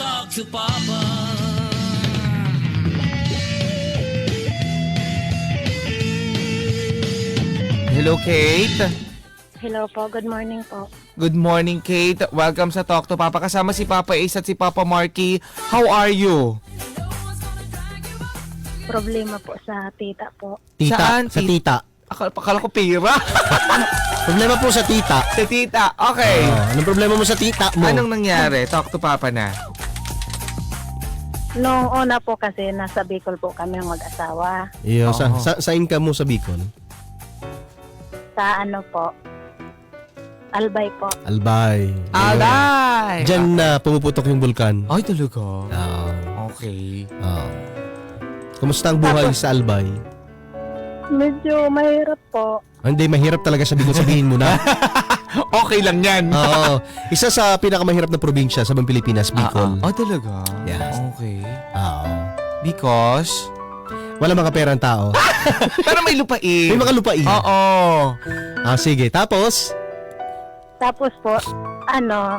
talk to Papa. Hello, Kate. Hello po, good morning po. Good morning, Kate. Welcome sa Talk to Papa. Kasama si Papa Ace at si Papa Marky. How are you? Problema po sa tita po. Tita, Saan? sa Ti- tita. Akala, akala ko pira. Problema po sa tita. sa tita. Okay. Oh, anong problema mo sa tita mo? Anong nangyari? Talk to Papa na. Noong una po kasi nasa Bicol po kami ng mag-asawa. Iyo, sa, Oo. sa, sa income mo sa Bicol? Sa ano po, Albay po. Albay. Alay! Diyan na pumuputok yung bulkan. Ay, talaga? Oo. Okay. Oo. Kumusta ang buhay sa Albay? Medyo mahirap po. Ah, Hindi, mahirap talaga sa Bicol. Sabihin mo na. Okay lang yan. Oo. Isa sa pinakamahirap na probinsya sa buong Pilipinas, Bicol. Ah, ah. Oh, talaga? Yes. Okay. Oo. Because? Wala mga pera ang tao. Pero may lupain. May mga lupain. Oo. Ah, sige. Tapos? Tapos po, ano,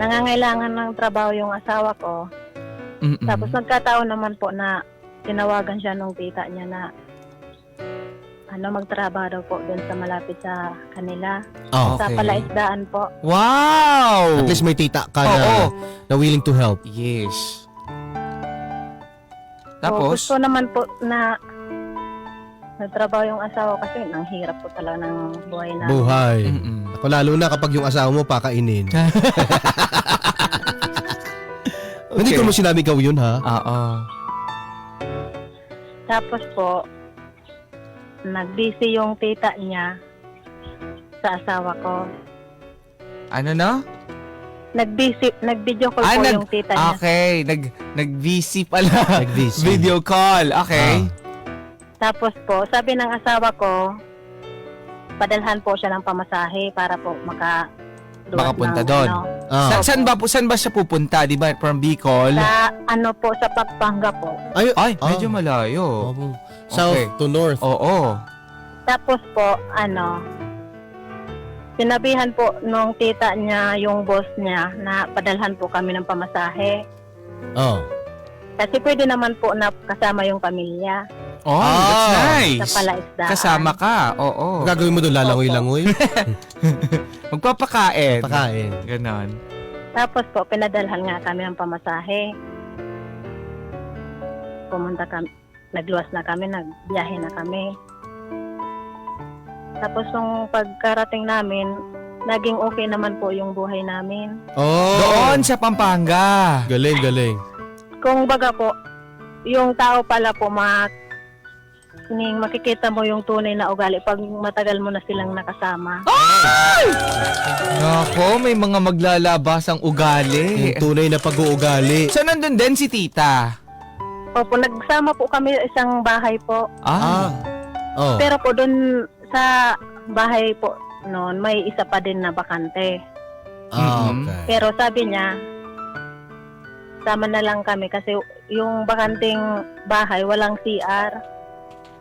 nangangailangan ng trabaho yung asawa ko. Mm-mm. Tapos nagkataon naman po na tinawagan siya nung tita niya na ano magtrabaho daw po doon sa malapit sa kanila. Oh. Sa Okay. palaisdaan po. Wow! At least may tita ka na, Oo. na willing to help. Yes. So, Tapos? gusto naman po na nagtrabaho yung asawa kasi ang hirap po talaga ng buhay na. Buhay. Mm-mm. Ako lalo na kapag yung asawa mo pakainin. Hindi ko mo sinabi ikaw yun ha. Oo. Tapos po, nag-busy yung tita niya sa asawa ko. Ano na? Nag-busy, nag-video call Ah, po nag- yung tita niya. Okay. Nag, nag-VC pala. Nag-busy. Video call. Okay. Tapos po, sabi ng asawa ko, padalhan po siya ng pamasahe para po maka Makapunta doon. Ano, Ah. Sa, saan ba po saan ba siya pupunta? 'Di ba? From Bicol. sa ano po, sa Pampanga po. Ay, Ay, ah. medyo malayo. Oh, South Okay. to north. Oo. Tapos po, ano, sinabihan po nung tita niya, yung boss niya, na padalhan po kami ng pamasahe. Oh. Kasi pwede naman po na kasama yung pamilya Oh, that's Ah. nice. sa palaisdaan. Kasama ka. Oo. Ang gagawin mo doon, lalangoy-langoy? Magpapakain. Pakain. Ganon. Tapos po, pinadalhan nga kami ng pamasahe. Pumunta kami, nagluwas na kami, nagbiyahe na kami. Tapos nung pagkarating namin, naging okay naman po yung buhay namin. Oh. Doon sa Pampanga. Galing, galing. Kung baga po, yung tao pala po, ma ning makikita mo yung tunay na ugali pag matagal mo na silang nakasama. Nako, may mga maglalabas ang ugali. Yung tunay na pag-uugali. So, nandun din si tita. Opo, nagsama po kami sa isang bahay po. Ah. Oh. Pero po doon sa bahay po noon, may isa pa din na bakante. Ah, Mhm. okay. Pero sabi niya, sama na lang kami kasi yung bakanting bahay, walang CR.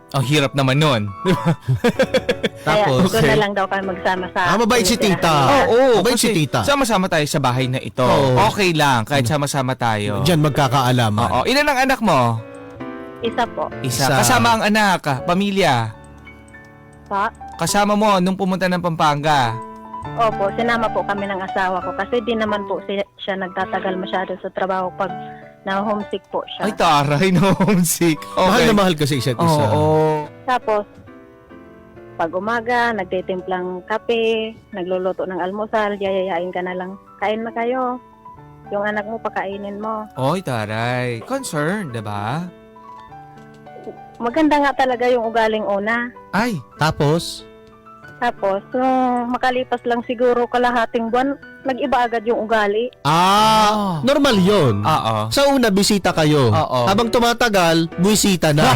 Ang hirap naman nun. Kaya Tapos, doon okay. na lang daw kami magsama sa... Ah, mabait si tita. Oo, Mabait kasi si tita. Sama-sama tayo sa bahay na ito. Oo. Okay lang, kahit sama-sama tayo. Diyan magkakaalaman. Oo. Ilan ang anak mo? Isa po. Isa. Isa. Kasama ang anak, ah, pamilya. Pa? Kasama mo nung pumunta ng Pampanga. Opo, sinama po kami ng asawa ko kasi di naman po siya, siya nagtatagal masyado sa trabaho pag na-homesick po siya. Ay, taray, no, homesick. Mahal Okay. na mahal kasi isa't isa. Oo. Tapos, pag umaga, nagtitimplang kape, nagluluto ng almusal, yayayain ka na lang. Kain na kayo. Yung anak mo, pakainin mo. Oy, taray. Concern, diba? Maganda nga talaga yung ugaling una. Ay, Tapos, Tapos, nung makalipas lang siguro kalahating buwan, nag-iba agad yung ugali. ah, normal yon. oo. Sa una, bisita kayo. Oo. Habang tumatagal, buwisita na.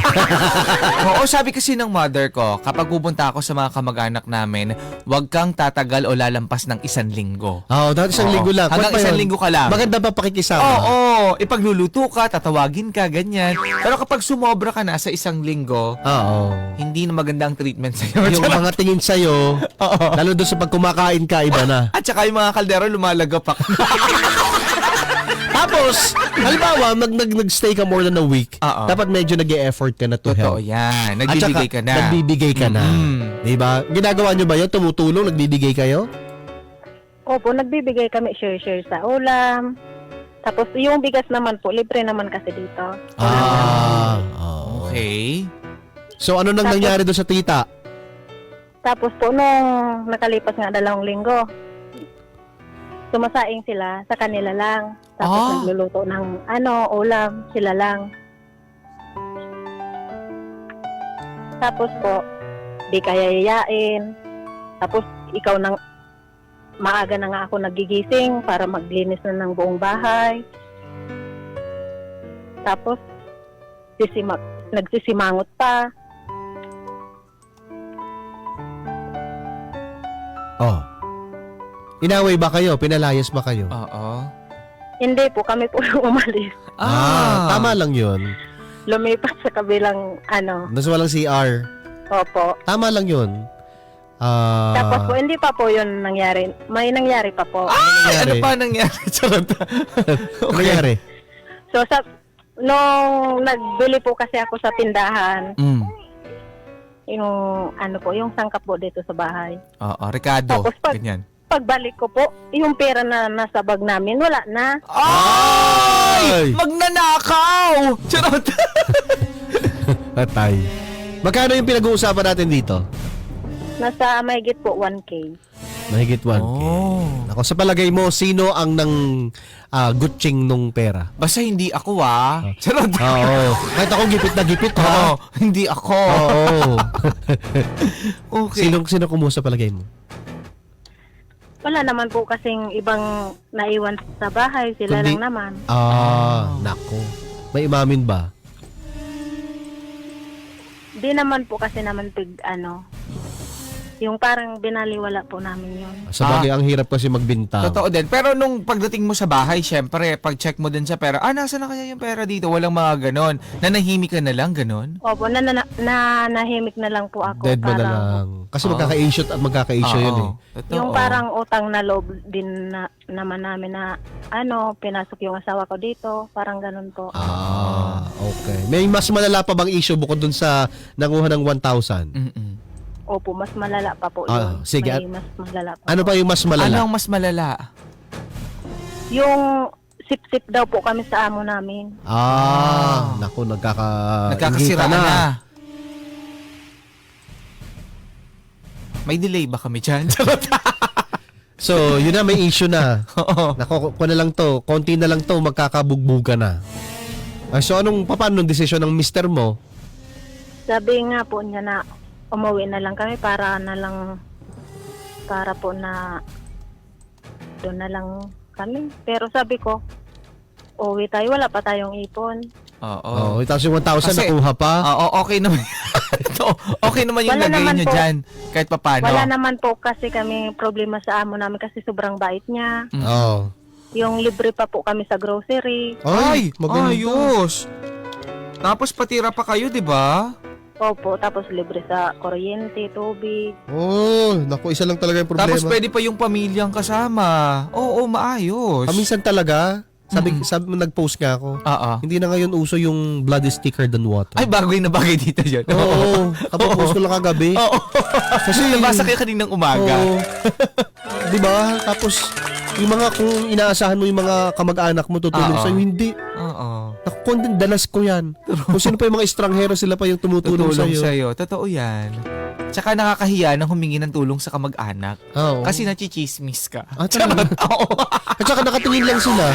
Oo, sabi kasi ng mother ko, kapag pupunta ako sa mga kamag-anak namin, huwag kang tatagal o lalampas ng isang linggo. Oo, dati isang Oo. linggo lang. Hanggang Kwan pa isang yun? linggo ka lang. Maganda pa pakikisama. Oo, ipagluluto ka, tatawagin ka, ganyan. Pero kapag sumobra ka na sa isang linggo, Oo. hindi na maganda ang treatment sa'yo. Yung mga tingin sa'yo, Oo. lalo doon sa pag kumakain ka, iba na. At saka yung mga kaldero lumalagapak. Tapos, Tapos, halimbawa, nag, nag, nag-stay ka more than a week, Oo. dapat medyo nag effort ka na to Totoo help. yan. At Nagbibigay saka, ka na. Nagbibigay ka na. Mm. Di ba? Ginagawa nyo ba yun? Tumutulong? Nagbibigay kayo? Opo, nagbibigay kami share-share sa ulam. Tapos yung bigas naman po, libre naman kasi dito. Ah. oo. Okay. So, ano nang Tapos- nangyari doon sa tita? Tapos po nung nakalipas nga dalawang linggo, sumasaing sila sa kanila lang. Tapos Ah. nagluluto ng ano, ulam, sila lang. Tapos po, di kaya yayain. Tapos ikaw nang maaga na nga ako nagigising para maglinis na ng buong bahay. Tapos sisima, nagsisimangot pa. Oh. Inaway ba kayo? Pinalayas ba kayo? Oo. Hindi po, kami po yung umalis. Ah, tama lang yun. lumipat sa kabilang ano. Nasa walang CR. Opo. Tama lang yun. Ah, Tapos po, hindi pa po yun nangyari. May nangyari pa po. Ay, ano nangyari? pa nangyari? Charot. Ano nangyari? So, sa, nung nagbili po kasi ako sa tindahan, Mm. yung ano po, yung sangkap po dito sa bahay. Oo, Ricardo. Tapos pag- Ganyan. Pagbalik ko po, yung pera na nasa bag namin, wala na. Ay! Ay! Magnanakaw! Charot. Patay. Magkano yung pinag-uusapan natin dito? Nasa mahigit po 1K. Mahigit 1K. Oh. Ako, sa palagay mo, sino ang nang ah, gutching nung pera? Basta hindi ako ah. Charot. Oo. Kahit ako gipit na gipit, Oo, ha? hindi ako. Oo. Okay. sino, sino kumuha sa palagay mo? Wala naman po kasing ibang naiwan sa bahay, sila Kundi- lang naman. Ah, nako. May imamin ba? Di naman po kasi naman pig ano, yung parang binaliwala po namin yun. Sa bagay, ang hirap kasi magbintang. Totoo din. Pero nung pagdating mo sa bahay, syempre, pag check mo din sa pera, ah, nasa na kaya yung pera dito? Walang mga ganon. Nanahimik ka na lang, ganon? Opo, na, na, na, nahimik na lang po ako. Dead mo na parang, lang. Kasi Oo. magkaka-issue at magkaka-issue yun eh. Oo, totoo. Yung parang utang na loob din na, naman namin na ano, pinasok yung asawa ko dito, parang ganun po. Ah, okay. May mas malala pa bang issue bukod dun sa nanguha ng 1,000? Mm-mm. Opo, mas malala pa po Ah, yun. sige, May mas malala pa Ano po. pa yung mas Ano malala? ang mas malala? Yung sip-sip daw po kami sa amo namin. Ah, naku, nagkaka... Nagkakasira inggitan na. May delay ba kami dyan? Charot. So, yun na, may issue na. Oo. Nako, ko na lang to. Konti na lang to, magkakabugbuga na. Ah, so, anong, paano ng desisyon ng mister mo? Sabi nga po niya na umuwi na lang kami para na lang para po na doon na lang kami. Pero sabi ko, uwi tayo, wala pa tayong ipon. Oo. Oh, tapos yung 1,000 Kasi- nakuha pa. Oo, okay naman. Ito, okay naman yung Wala lagay naman nyo po. dyan. Kahit papano. Wala naman po kasi kami problema sa amo namin kasi sobrang bait niya. Mm. Oo. Yung libre pa po kami sa grocery. Ay, maganda. ayos. Tapos patira pa kayo, di ba? Opo, tapos libre sa kuryente, tubig. Oh, naku, isa lang talaga yung problema. Tapos pwede pa yung pamilyang kasama. Oo, maayos. Ah, minsan talaga, sabi, Mm-mm. sabi mo, nag-post nga ako, Oo. hindi na ngayon uso yung blood is thicker than water. Ay, bagay na bagay dito yun. Oo, kapag-post ko lang kagabi. Oo. Kasi, Nabasa kayo kaninang umaga. Oo. Di ba? Tapos, yung mga, kung inaasahan mo yung mga kamag-anak mo tutulong Oo. sa'yo, hindi. Oo. Naku, dalas ko yan. Kung sino pa yung mga estranghero, sila pa yung tumutulong Tutulong sa'yo. sa'yo. Totoo yan. Tsaka nakakahiya nang humingi ng tulong sa kamag-anak. Oo. Kasi nachichismis ka. Ah, talaga? Oo. At saka nakatingin lang sila.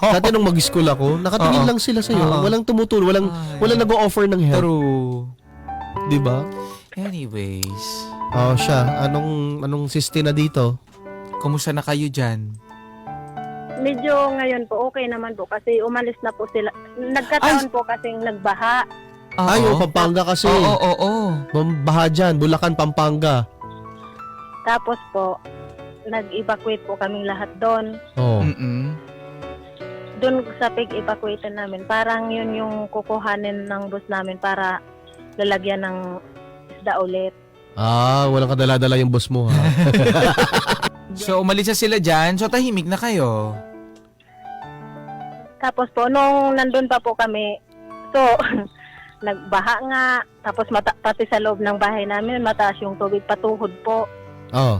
Dati nung mag-school ako, nakatingin Oo. lang sila sa'yo. Oo. Walang tumutulong, walang, Ay. walang nag-o-offer ng help. True. Di ba? Anyways, Oo, siya. Anong, anong siste na dito? kumusta na kayo dyan? Medyo ngayon po okay naman po kasi umalis na po sila. Nagkataon po kasing nagbaha. Ay, oh, Pampanga kasi. Oo, oo, oo. Baha dyan, Bulacan, Pampanga. Tapos po, nag-evacuate po kaming lahat doon. Oh. Mm-mm. Doon sa pig-evacuate namin, parang yun yung kukuhanin ng bus namin para lalagyan ng isda ulit. Ah, walang kadala-dala yung boss mo ha. So, umalis na sila dyan. So, tahimik na kayo. Tapos po, nung nandun pa po kami, so, nagbaha nga. Tapos mata- pati sa loob ng bahay namin, mataas yung tubig patuhod po. Oh.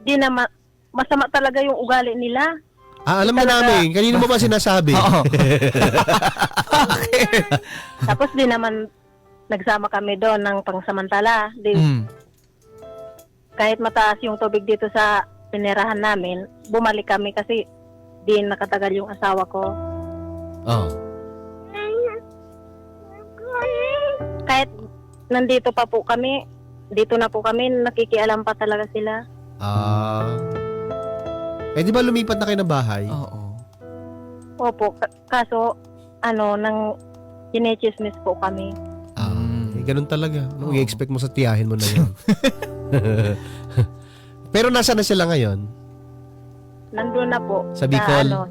Di na ma- masama talaga yung ugali nila. Ah, alam na Talaga. namin. Kanino mo ba sinasabi? Oo. Bakit? Tapos di naman nagsama kami doon ng pangsamantala. Di, Mm. Kahit mataas yung tubig dito sa pinirahan namin, bumalik kami kasi di nakatagal yung asawa ko. Oh. Kahit nandito pa po kami, dito na po kami, nakikialam pa talaga sila. Ah. eh, di ba lumipat na kayo ng bahay? Oo. Opo, ka- kaso, ano, nang kinechismis po kami. Ah, Mm. eh, ganun talaga. Anong Oo. i-expect mo sa tiyahin mo na yun? Pero nasa na sila ngayon? Nandun na po. Sa Bicol? ano,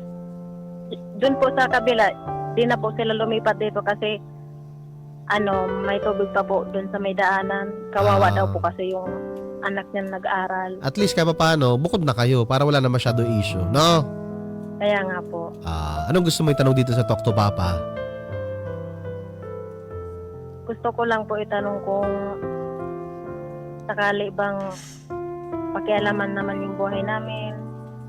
doon po sa kabila, di na po sila lumipat dito kasi ano, may tubig pa po doon sa may daanan. Kawawa Ah. daw po kasi yung anak niya nag-aral. At least kahit paano, bukod na kayo para wala na masyado issue. No? Kaya nga po. Ah, anong gusto mo itanong dito sa Talk to Papa? Gusto ko lang po itanong kung sakali bang pakialaman naman yung buhay namin.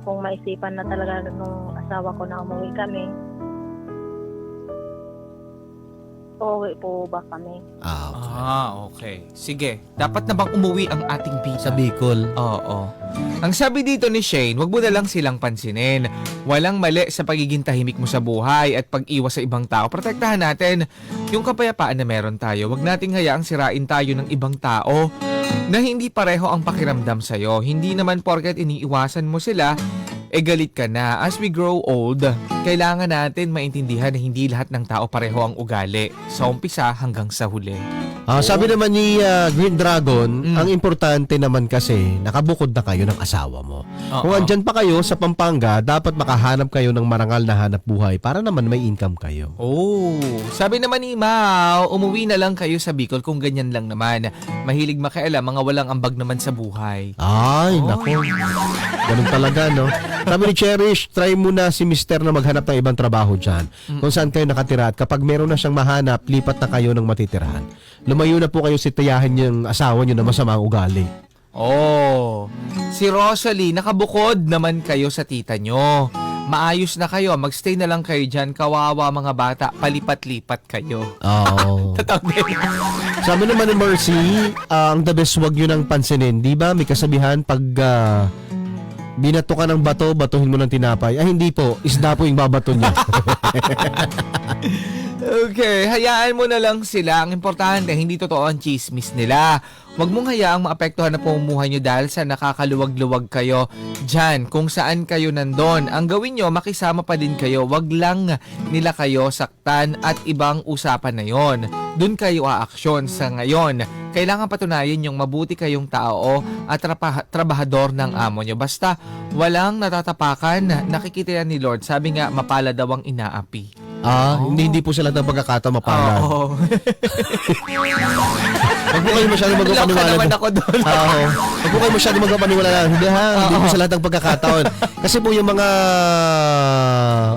Kung maisipan na talaga nung asawa ko na umuwi kami. Uuwi po ba kami? Ah, okay. Ah, okay. Sige. Dapat na bang umuwi ang ating bisa? Sa Bicol. Oo. Ang sabi dito ni Shane, wag mo na lang silang pansinin. Walang mali sa pagiging tahimik mo sa buhay at pag-iwas sa ibang tao. Protektahan natin yung kapayapaan na meron tayo. Wag nating hayaang sirain tayo ng ibang tao na hindi pareho ang pakiramdam sa'yo. Hindi naman porket iniiwasan mo sila, eh galit ka na. As we grow old, kailangan natin maintindihan na hindi lahat ng tao pareho ang ugali. Sa umpisa hanggang sa huli. Ah, sabi naman ni ah, Green Dragon, Mm. ang importante naman kasi nakabukod na kayo ng asawa mo. Oo. Kung andyan pa kayo sa Pampanga, dapat makahanap kayo ng marangal na hanap buhay para naman may income kayo. Oh, sabi naman ni Mao, umuwi na lang kayo sa Bicol kung ganyan lang naman. Mahilig makialam, mga walang ambag naman sa buhay. Ay, Oh. nako. Ganun talaga, no? Sabi ni Cherish, try muna si Mister na maghanap ng ibang trabaho dyan. Kung saan kayo nakatira at kapag meron na siyang mahanap, lipat na kayo ng matitirahan. Lumayo na po kayo si tiyahin yung asawa niyo na masama ang ugali. Oh, si Rosalie, nakabukod naman kayo sa tita nyo. Maayos na kayo, magstay na lang kayo dyan. Kawawa mga bata, palipat-lipat kayo. Oo. Totoo din. Sabi naman ni Mercy, ah, ang the best wag yun ang pansinin. Di ba? May kasabihan pag ah, binato ka ng bato, batuhin mo ng tinapay. Ay, hindi po. Isda po yung babato niya. Okay, hayaan mo na lang sila. Ang importante, hindi totoo ang chismis nila. Huwag mong hayaang maapektuhan na pamumuhay nyo dahil sa nakakaluwag-luwag kayo dyan kung saan kayo nandun. Ang gawin nyo, makisama pa din kayo. Huwag lang nila kayo saktan at ibang usapan na yon. Doon kayo aaksyon sa ngayon. Kailangan patunayan yung mabuti kayong tao at trapa- trabahador ng amo nyo. Basta walang natatapakan, nakikita yan ni Lord. Sabi nga, mapala daw ang inaapi. Ah, Oh. hindi, hindi po sila ng pagkakataon mapalad. Oo. Huwag po kayo masyado Loka magpapaniwala. naman ako doon. Oo. Huwag po kayo masyado magpapaniwala. Hindi ha, hindi po sa lahat ng pagkakataon. Kasi po yung mga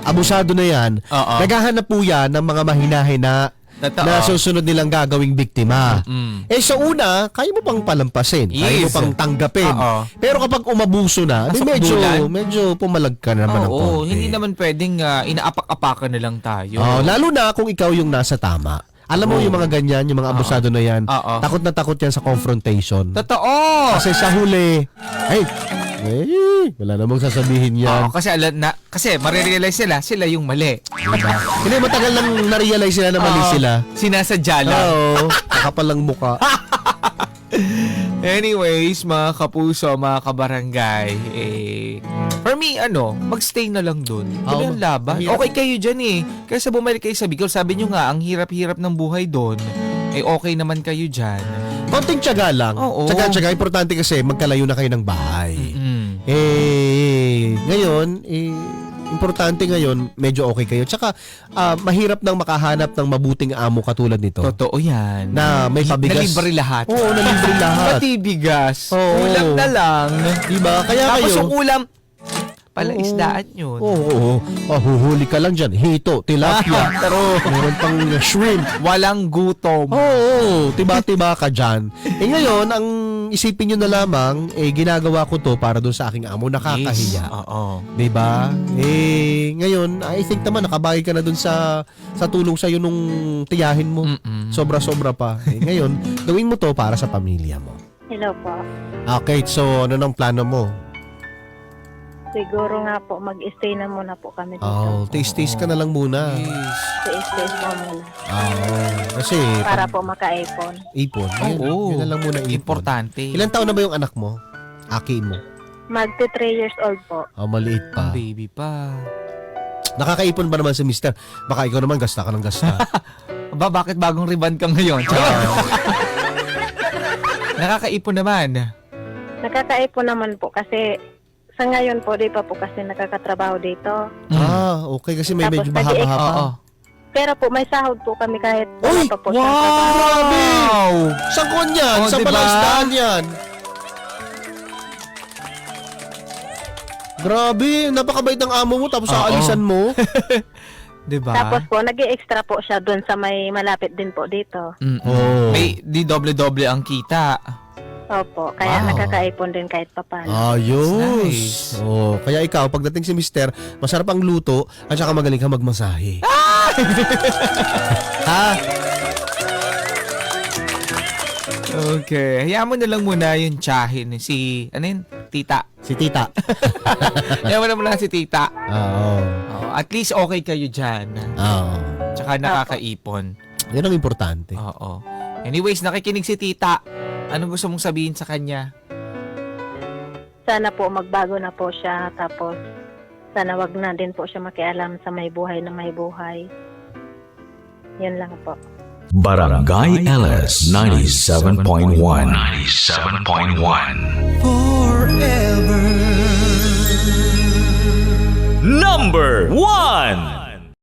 abusado na yan, Oo. naghahanap po yan ng mga mahina-hina Totoo. na susunod nilang gagawing biktima. Mm. Eh sa una, kaya mo pang palampasin, kaya mo Yes. pang tanggapin. Oo. Pero kapag umabuso na, di Pasok medyo medyo pumalag ka naman ng Oo, konti. hindi naman pwedeng ah, inaapak-apakan na lang tayo. Oh, lalo na kung ikaw yung nasa tama. Alam mo yung mga ganyan, yung mga abusado na yan, Oo. takot na takot yan sa confrontation. Totoo! Kasi sa huli, ay, eh, wala namang sasabihin Oo, yan. kasi alam na kasi marirealize sila, sila yung mali. Diba? Hindi, matagal lang na-realize sila na mali Oo, sila. Sinasadya lang. Oo, nakapalang muka. Anyways, mga kapuso, mga kabarangay, eh, for me, ano, magstay na lang dun. Oo, Kaya ang laban. mahirap. Okay kayo dyan eh. Kaysa bumalik kayo sa Bicol, sabi nyo nga, ang hirap-hirap ng buhay dun. Eh, okay naman kayo dyan. Konting tiyaga lang. Oo. Tiyaga-tiyaga, importante kasi magkalayo na kayo ng bahay. Mm. Eh, ngayon, eh, importante ngayon, medyo okay kayo. Tsaka, ah, mahirap nang makahanap ng mabuting amo katulad nito. Totoo yan. Na may pabigas. Nalibre lahat. Oo, nalibre lahat. Pati bigas. Oo. Ulam na lang. Diba? Kaya Tapos kayo, yung ulam, palaisdaan yun. Oo, oo. Oh, huhuli ka lang dyan. Hito, tilapia. Pero Meron pang shrimp. walang gutom. Oo, oo. tiba-tiba ka dyan. Eh ngayon, ang isipin nyo na lamang, eh ginagawa ko to para doon sa aking amo. Nakakahiya. Yes. Oo. 'Di ba? Eh ngayon, I think naman nakabagay ka na doon sa sa tulong sa nung tiyahin mo. Mm-mm. Sobra-sobra pa. Eh, ngayon, gawin mo to para sa pamilya mo. Hello po. Okay, so ano nang plano mo? Siguro nga po, mag-stay na muna po kami dito. Oh, taste-taste ka na lang muna. Yes. Stay po muna. Oh, kasi Para pag po maka-ipon. ipon. Yun, Oo. yun na lang muna ipon. Importante. Ilan taon na ba yung anak mo? Aki mo. Magti 3 years old po. Oh, maliit Ang pa. baby pa. Nakakaipon ba naman si mister? Baka ikaw naman gasta ka ng gasta. Ba, bakit bagong ribbon ka ngayon? Nakakaipon naman. Nakaka-ipon naman po kasi sa ngayon po, di pa po kasi nakakatrabaho dito. ah, okay. Kasi may Tapos medyo mahaba-haba. Oo. Pero po, may sahod po kami kahit Uy! wala pa po siyang trabaho. Wow! Saan kon yan? Oh, Saan diba? pala isdaan yan? Grabe, napakabait ng amo mo tapos Oo. aalisan mo. Diba? Tapos po, nag extra po siya doon sa may malapit din po dito. Mm-mm. Oh. May di doble-doble ang kita. Opo, kaya Wow. nakaka-ipon din kahit papano. Ayos. Nice. Oh, kaya ikaw pagdating si Mister, masarap ang luto at saka magaling ka magmasahe. ha? Okay. Hayaan mo na lang muna yung tsahin. Si, ano yun? Tita. Si Tita. Hayaan mo na muna si tita. Oo. Oh, at least okay kayo dyan. Oo. Tsaka nakakaipon. Yan ang importante. Oo. Anyways, nakikinig si tita. Anong gusto mong sabihin sa kanya? Sana po magbago na po siya. Tapos, sana wag na din po siya makialam sa may buhay na may buhay. Yun lang po. Barangay LS 97.1 97.1 Number 1